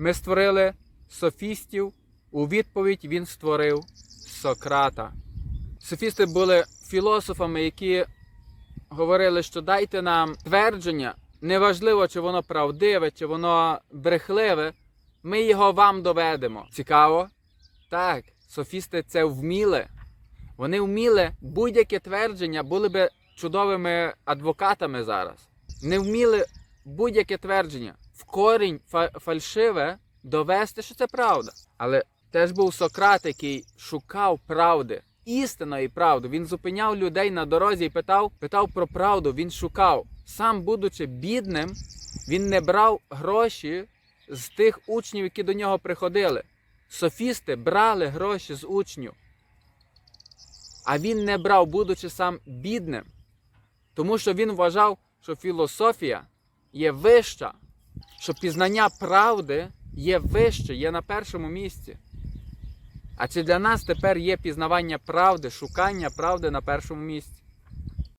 Ми створили софістів, у відповідь він створив Сократа. Софісти були філософами, які говорили, що дайте нам твердження, неважливо, чи воно правдиве, чи воно брехливе, ми його вам доведемо. Цікаво? Так, софісти це вміли. Вони вміли будь-яке твердження, були би чудовими адвокатами зараз. Не вміли будь-яке твердження корінь фальшиве довести, що це правда. Але теж був Сократ, який шукав правди, істинної правди. Він зупиняв людей на дорозі і питав, питав про правду. Він шукав. Сам, будучи бідним, він не брав гроші з тих учнів, які до нього приходили. Софісти брали гроші з учнів. А він не брав, будучи сам бідним. Тому що він вважав, що філософія є вища, що пізнання правди є вище, є на першому місці. А чи для нас тепер є пізнавання правди, шукання правди на першому місці?